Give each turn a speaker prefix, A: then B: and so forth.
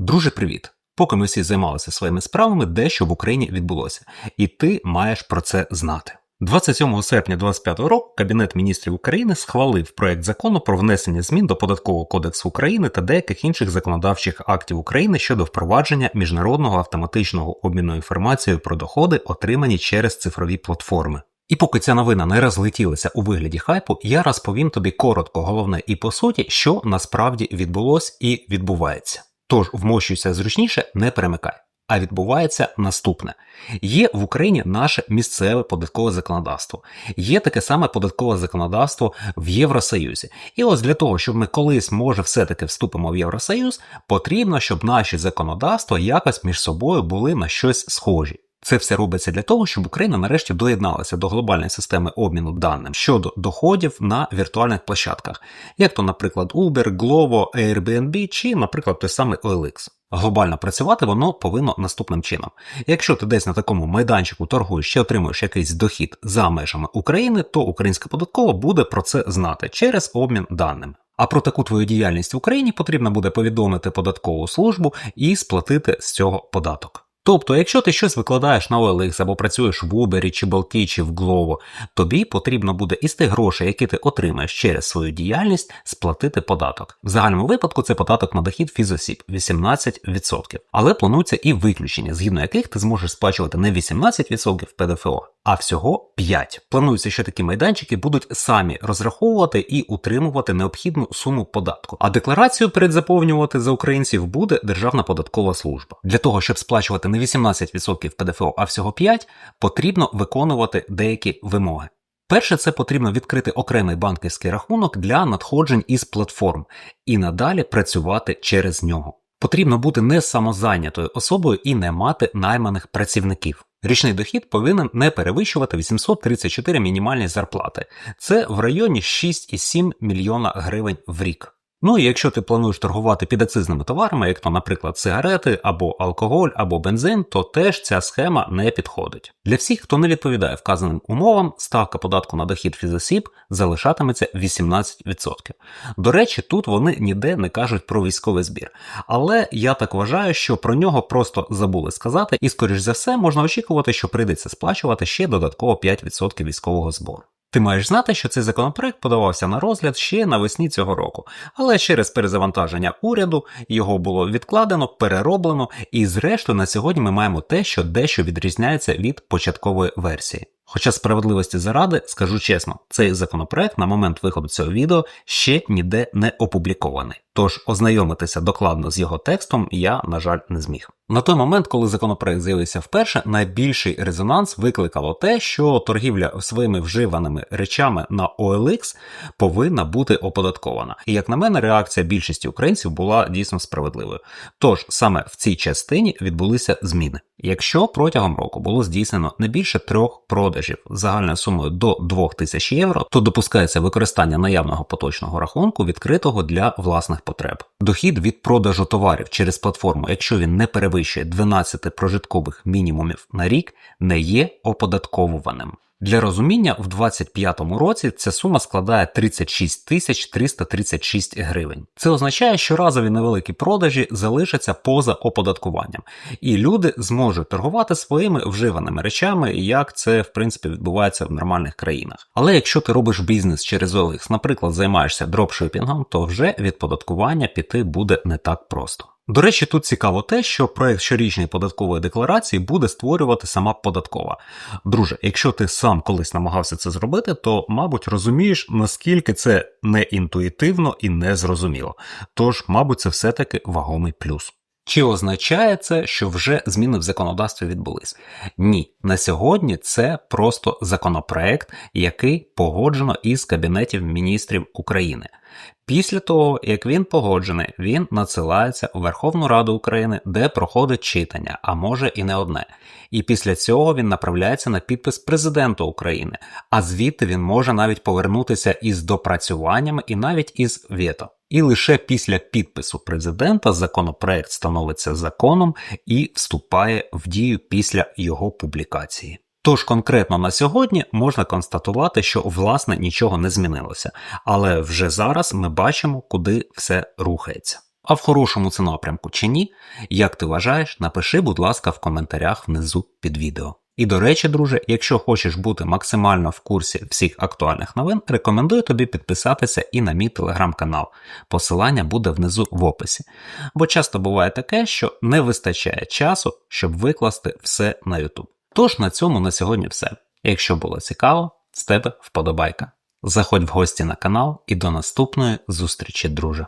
A: Друже, привіт! Поки ми всі займалися своїми справами, дещо в Україні відбулося, і ти маєш про це знати. 27 серпня 2025 року Кабінет міністрів України схвалив проект закону про внесення змін до податкового кодексу України та деяких інших законодавчих актів України щодо впровадження міжнародного автоматичного обміну інформацією про доходи, отримані через цифрові платформи. І поки ця новина не розлетілася у вигляді хайпу, я розповім тобі коротко, головне і по суті, що насправді відбулось і відбувається. Тож вмощується зручніше, не перемикай. А відбувається наступне: є в Україні наше місцеве податкове законодавство, є таке саме податкове законодавство в Євросоюзі. І ось для того, щоб ми колись, може, все-таки вступимо в Євросоюз, потрібно, щоб наші законодавства якось між собою були на щось схожі. Це все робиться для того, щоб Україна нарешті доєдналася до глобальної системи обміну даним щодо доходів на віртуальних площадках, як то, наприклад, Uber, Glovo, Airbnb чи, наприклад, той самий OLX. Глобально працювати воно повинно наступним чином. Якщо ти десь на такому майданчику торгуєш чи отримуєш якийсь дохід за межами України, то українська податкова буде про це знати через обмін даними. А про таку твою діяльність в Україні потрібно буде повідомити податкову службу і сплатити з цього податок. Тобто, якщо ти щось викладаєш на OLX або працюєш в Uber, чи балки чи в Glovo, тобі потрібно буде із тих грошей, які ти отримаєш через свою діяльність, сплатити податок. В загальному випадку це податок на дохід фізосіб 18%. Але планується і виключення, згідно яких ти зможеш сплачувати не 18% ПДФО, а всього 5. Планується, що такі майданчики будуть самі розраховувати і утримувати необхідну суму податку. А декларацію передзаповнювати за українців буде Державна податкова служба. Для того, щоб сплачувати не 18% ПДФО, а всього 5%, потрібно виконувати деякі вимоги. Перше, це потрібно відкрити окремий банківський рахунок для надходжень із платформ і надалі працювати через нього. Потрібно бути не самозайнятою особою і не мати найманих працівників. Річний дохід повинен не перевищувати 834 мінімальні зарплати. Це в районі 6,7 мільйона гривень в рік. Ну і якщо ти плануєш торгувати підакцизними товарами, як то, наприклад, сигарети або алкоголь, або бензин, то теж ця схема не підходить. Для всіх, хто не відповідає вказаним умовам, ставка податку на дохід фізосіб залишатиметься 18%. До речі, тут вони ніде не кажуть про військовий збір. Але я так вважаю, що про нього просто забули сказати, і, скоріш за все, можна очікувати, що прийдеться сплачувати ще додатково 5% військового збору. Ти маєш знати, що цей законопроект подавався на розгляд ще навесні цього року, але через перезавантаження уряду його було відкладено, перероблено, і зрештою на сьогодні ми маємо те, що дещо відрізняється від початкової версії. Хоча справедливості заради, скажу чесно, цей законопроект на момент виходу цього відео ще ніде не опублікований, тож ознайомитися докладно з його текстом я, на жаль, не зміг. На той момент, коли законопроект з'явився вперше, найбільший резонанс викликало те, що торгівля своїми вживаними речами на OLX повинна бути оподаткована. І як на мене, реакція більшості українців була дійсно справедливою. Тож саме в цій частині відбулися зміни. Якщо протягом року було здійснено не більше трьох продажів загальною сумою до 2000 євро, то допускається використання наявного поточного рахунку, відкритого для власних потреб. Дохід від продажу товарів через платформу, якщо він не перевищує 12 прожиткових мінімумів на рік, не є оподатковуваним. Для розуміння, в 2025 році ця сума складає 36 тисяч 336 гривень. Це означає, що разові невеликі продажі залишаться поза оподаткуванням, і люди зможуть торгувати своїми вживаними речами, як це в принципі відбувається в нормальних країнах. Але якщо ти робиш бізнес через OLX, наприклад, займаєшся дропшипінгом, то вже від податкування піти буде не так просто. До речі, тут цікаво те, що проект щорічної податкової декларації буде створювати сама податкова. Друже, якщо ти сам колись намагався це зробити, то, мабуть, розумієш, наскільки це не інтуїтивно і незрозуміло. Тож, мабуть, це все-таки вагомий плюс. Чи означає це, що вже зміни в законодавстві відбулись? Ні, на сьогодні це просто законопроект, який погоджено із Кабінетів міністрів України. Після того, як він погоджений, він надсилається у Верховну Раду України, де проходить читання, а може і не одне. І після цього він направляється на підпис президенту України, а звідти він може навіть повернутися із допрацюваннями і навіть із вето. І лише після підпису президента законопроект становиться законом і вступає в дію після його публікації. Тож конкретно на сьогодні можна констатувати, що власне нічого не змінилося, але вже зараз ми бачимо, куди все рухається. А в хорошому це напрямку чи ні? Як ти вважаєш, напиши, будь ласка, в коментарях внизу під відео. І до речі, друже, якщо хочеш бути максимально в курсі всіх актуальних новин, рекомендую тобі підписатися і на мій телеграм-канал. Посилання буде внизу в описі. Бо часто буває таке, що не вистачає часу, щоб викласти все на YouTube. Тож на цьому на сьогодні все. Якщо було цікаво, з тебе вподобайка. Заходь в гості на канал і до наступної зустрічі, друже.